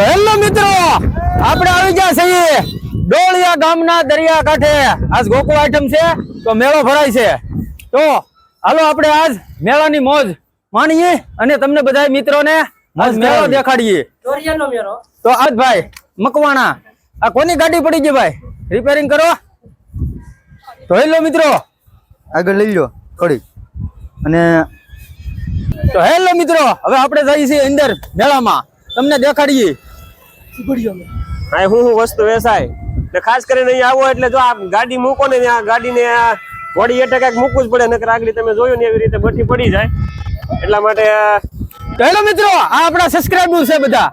તો હેલો મિત્રો આપણે આવી ગયા છીએ ડોળિયા ગામના દરિયા કાંઠે આજ ગોકુળ આઈટમ છે તો મેળો ભરાય છે. તો હાલો આપણે આજ મેળાની મોજ માણીએ અને તમને બધા મિત્રોને આજ મેળો દેખાડીએ. તો આજ ભાઈ મકવાણા. આ કોની ગાડી પડી ગઈ ભાઈ? રિપેરિંગ કરો. તો હેલો મિત્રો. આગળ લઈ લો થોડી અને તો હેલો મિત્રો હવે આપણે જઈએ છીએ અંદર મેળામાં. તમને દેખાડીએ. હા હું હું વસ્તુ વેચાય. ને ખાસ કરીને અહીંયા આવો એટલે જો આ ગાડી મૂકો ને ત્યાં ગાડીને વળી એટલે કંઈક મૂકવું જ પડે નકર આગળ તમે જોયું ને એવી રીતે બઠી પડી જાય. એટલા માટે તો હેલો મિત્રો આ આપણા સબસ્ક્રાઇબર છે બધા.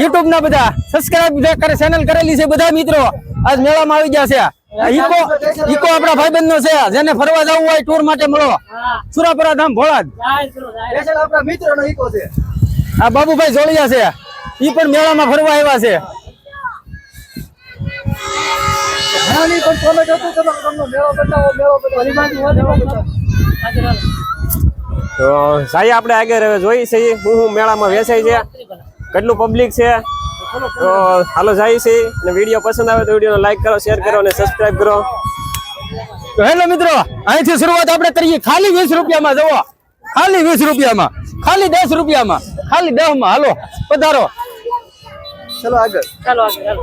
યુટ્યુબ ના બધા સબસ્ક્રાઇબ કરે ચેનલ કરેલી છે બધા મિત્રો. આજ મેળામાં આવી ગયા છે. આ ઈકો ઈકો આપણા ભાઈબંધ નો છે. જેને ફરવા જવું હોય ટૂર માટે મળો. સુરાપરા ધામ ભોળાજ જાય ચલો જાય ઈકો છે. આ બાબુભાઈ જોડિયા છે. ઈ પણ મેળામાં ફરવા આવ્યા છે. તો સાહી આપણે આગળ હવે જોઈ છે હું હું મેળામાં વેચાય છે. કેટલું પબ્લિક છે? તો હાલો જાય છે. અને વીડિયો પસંદ આવે તો વિડીયોને લાઈક કરો શેર કરો અને સબસ્ક્રાઈબ કરો. તો હેલો મિત્રો અહીંથી શરૂઆત આપણે કરીએ. ખાલી વીસ રૂપિયામાં જવો ખાલી વીસ રૂપિયામાં. ખાલી દસ રૂપિયામાં. ખાલી દસમાં હાલો પધારો. ચલો આગળ. ચલો આગળ ચાલો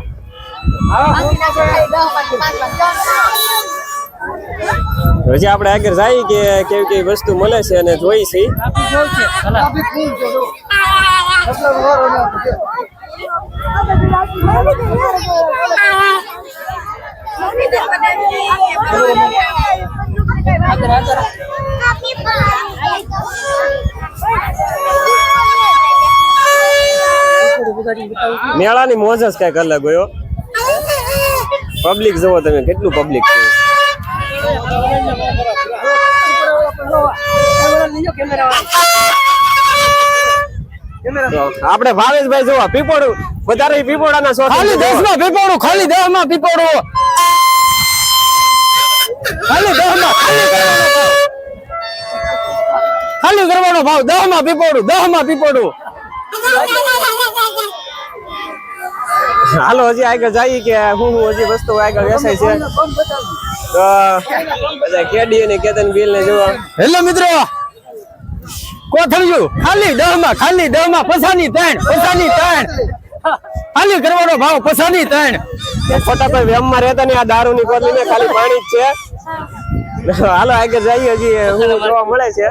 હજી આપણે આગળ જાય કે કેવી કેવી વસ્તુ મળે છે અને જોઈ છે. જોઈ મેળાની મોજ જ કંઈક અલગ હોય પબ્લિક જુઓ તમે કેટલું પબ્લિક છે. આપણે ભાવેશભાઈ જોવા પીપોડું વધારે પીપોડાના શોખ ખાલી દસમાં પીપોડું ખાલી દેહમાં પીપોડું ખાલી દસમાં ખાલી કરવાનો ભાવ દહમાં પીપોડું દસમાં પીપોડું હાલો હજી આગળ જઈએ કે હું હું હજી વસ્તુ આગળ વેચાય છે. તો બધા કેડી અને કેતન બિલ ને જોવા હેલો મિત્રો કોથળિયું ખાલી દહમાં ખાલી દહમાં પસાની ત્રણ પસાની ત્રણ. ખાલી કરવાનો ભાવ પસાની ત્રણ. ફટાફટ વેમમાં રહેતા ને આ દારૂ ની કોથળી ને ખાલી પાણી જ છે. હાલો આગળ જઈએ હજી હું જોવા મળે છે.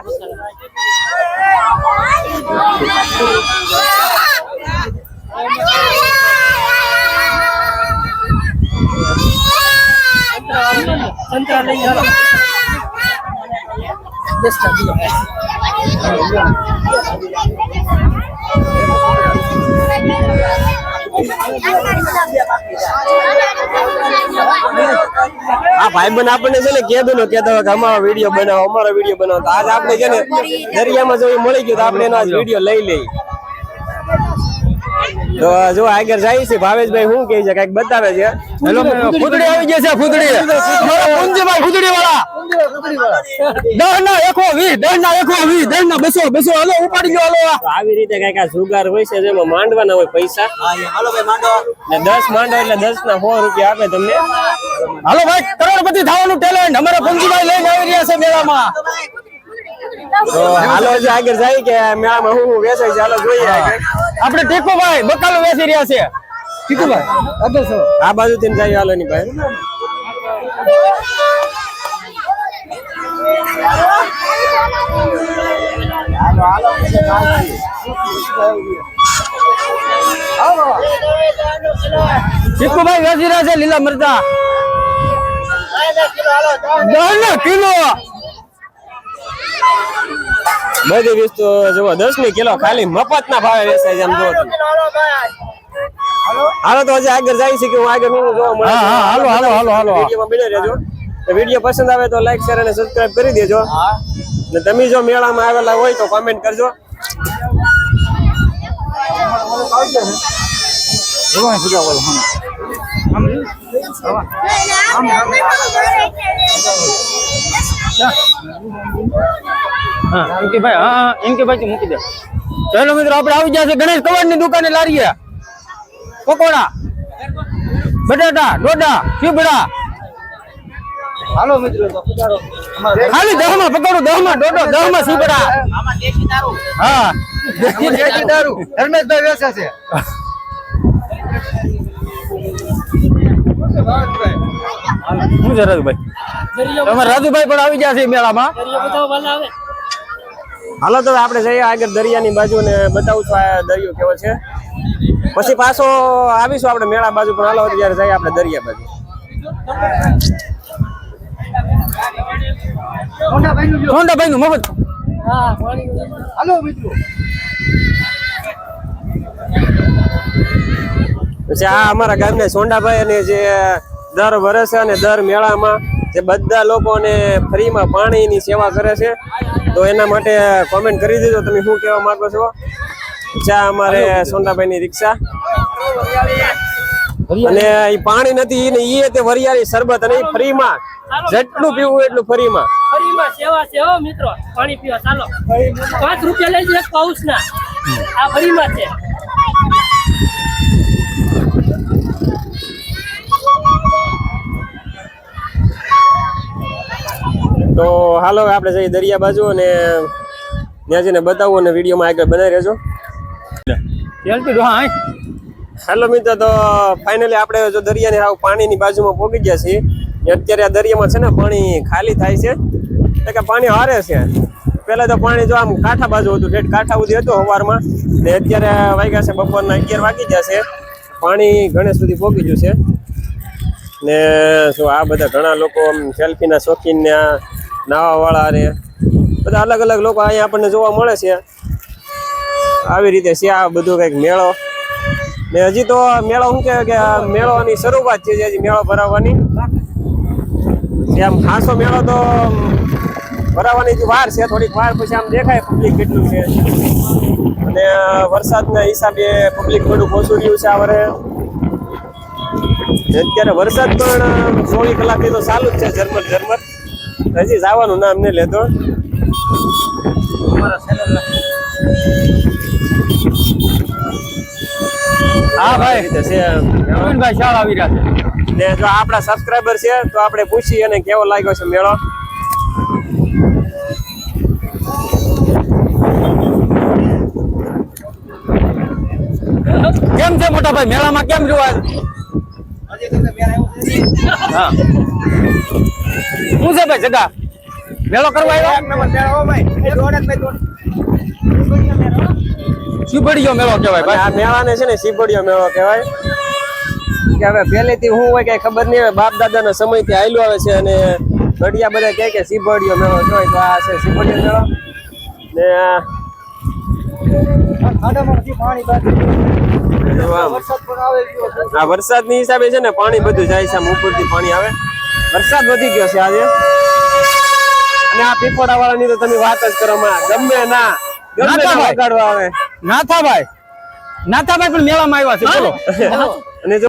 આ ભાઈબંધ આપણને છે ને કીધું ને કહેતા હોય કે અમારો વીડિયો બનાવો અમારો વીડિયો બનાવો. આજ આપણે છે ને દરિયામાં જો મળી ગયું તો આપણે એનો વીડિયો લઈ લઈ તો જો આગળ જાય છે ભાવેશભાઈ શું કહે છે? કંઈક બતાવે છે? ફૂદડી આવી ગઈ છે ફૂદડી. ફૂદડી વાળા દહ ના એકો વી દહ ના એકો વી દહ ના બસો બસો. હાલો ઉપાડી ગયો હાલો. આવી રીતે કંઈક આ જુગાર હોય છે જેમાં માંડવાના હોય પૈસા. ને દસ માંડો એટલે દસ ના સો રૂપિયા આપે તમને. હાલો ભાઈ કરોડપતિ થવાનું ટેલેન્ટ અમારા પુંજીભાઈ લઈને આવી રહ્યા છે મેળામાં. તો હાલો હજી આગળ જાય કે મેળામાં હું હું વેચાય છે હાલો જોઈએ આપણે ટીકુભાઈ બકાલો વેચી રહ્યા છે. ટીકુભાઈ આ બાજુ આ બાજુથી જાય હાલો ની ભાઈ. ટીકુભાઈ વેચી રહ્યા છે લીલા મરચા. દસ કિલો. બધી વસ્તુ જુઓ દસની કિલો ખાલી મફત ના ભાવે વેચાય છે આમ જુઓ હાલો તો હજી આગળ જાય છે કે હું આગળ હું જોવા મળે હાલો, હાલો, હાલો, હાલો. વીડિયો પસંદ આવે તો લાઈક શેર અને સબસ્ક્રાઇબ કરી દેજો. ને તમે જો મેળામાં આવેલા હોય તો કોમેન્ટ કરજો. હા ઇનકેભાઈ હા એમ ઇનકેભાઈ થી મૂકી ચાલો મિત્રો, આપણે આવી જશે ગણેશ કવરની દુકાને લારીએ. પકોડા, બટાટા ડોડા ચીબડા. હાલો મિત્રો તો પધારો. અમારે ખાલી દહમાં પકોડું દહમાં ડોડો દહમાં ચીબડા હા. દેશી દારૂ. ધર્મેશભાઈ વેચે છે. શું છે રાજુભાઈ? તમે તમારે રાજુભાઈ પણ આવી ગયા છે મેળામાં? હાલો તો આપણે જઈએ આગળ દરિયાની બાજુ ને બતાવું છું આ દરિયો કેવો છે. પછી પાછો આવીશું આપણે મેળા બાજુ પણ હાલો ત્યારે જઈએ આપણે દરિયા બાજુ. સોંડાભાઈ નું મફત હા હાલો મિત્રો. પછી આ અમારા ગામના સોંડાભાઈ અને જે દર વર્ષે અને દર મેળામાં જે બધા લોકોને ફ્રીમાં પાણીની સેવા કરે છે તો એના માટે કોમેન્ટ કરી દીધો તમે શું કહેવા માંગો છો? ચા અમારે સોંડાભાઈની રિક્ષા. અને એ પાણી નથી ઈ ને ઈ તે વરિયાળી શરબત અને ફ્રીમાં. જેટલું પીવું એટલું ફરીમાં. ફરીમાં સેવા સેવા મિત્રો. પાણી પીવા ચાલો. પાંચ રૂપિયા લઈ જાય પાઉસ ના. આ ફરીમાં છે. તો હાલો આપણે જઈએ દરિયા બાજુ અને ત્યાં જઈને બતાવું અને વિડીયોમાં આગળ બનાવી રહેજો. હેલો મિત્ર તો ફાઇનલી આપણે જો દરિયાની હાવ પાણીની બાજુમાં પહોંચી ગયા છીએ. અત્યારે આ દરિયામાં છે ને પાણી ખાલી થાય છે. એટલે કે પાણી હારે છે. પહેલાં તો પાણી જો આમ કાંઠા બાજુ હતું, ઠેઠ કાંઠા સુધી હતું સવારમાં ને અત્યારે વાગ્યા છે બપોરના અગિયાર વાગી છે. પાણી ઘણે સુધી પહોંચી ગયું છે. ને શું આ બધા ઘણા લોકો આમ સેલ્ફીના શોખીન ને આ નાવાવાળા રે બધા અલગ અલગ લોકો અહીંયા આપણને જોવા મળે છે. આવી રીતે છે આ બધું કંઈક મેળો. ને હજી તો મેળો શું કહેવાય કે મેળોની શરૂઆત છે હજી મેળો ભરાવવાની. આમ ખાસો મેળો તો ભરાવાની જે વાર છે થોડીક વાર પછી આમ દેખાય પબ્લિક કેટલું છે. અને વરસાદના હિસાબે પબ્લિક થોડું ઓછું રહ્યું છે આ વરે. અત્યારે વરસાદ પણ સોળી કલાકથી તો ચાલુ જ છે ઝરમર ઝરમર. હજી જવાનું નામ નહીં લેતો હા ભાઈ. છે શાળા આવી રહ્યા છે. ને જો આપણા સબસ્ક્રાઇબર છે તો આપણે પૂછીએ અને કેવો લાગ્યો છે મેળો. કેમ છે મોટા ભાઈ મેળામાં કેમ જોવા શું છે ભાઈ જગા? મેળો કરવા આવ્યા? શીપડીયો મેળો કહેવાય અને ભાઈ. આ મેળાને છે ને શીપડીયો મેળો કહેવાય. કે હવે પહેલેથી હું હોય કઈ ખબર નહીં હવે બાપ દાદાના સમયથી આયલું આવે છે અને ઘડિયા બધા કહે કે શીપડીયો મેળો કહેવાય તો આ છે શીપડીયો મેળો. ને આ વરસાદની હિસાબે છે ને પાણી બધું જાય છે આમ ઉપરથી પાણી આવે. વરસાદ વધી ગયો છે આજે. અને આ પીપોડા વાળાની તો તમે વાત જ કરો માં ગમે ના ગમે ના વગાડવા આવે. નાથાભાઈ. નાથાભાઈ પણ મેળામાં આવ્યા છે બોલો. અને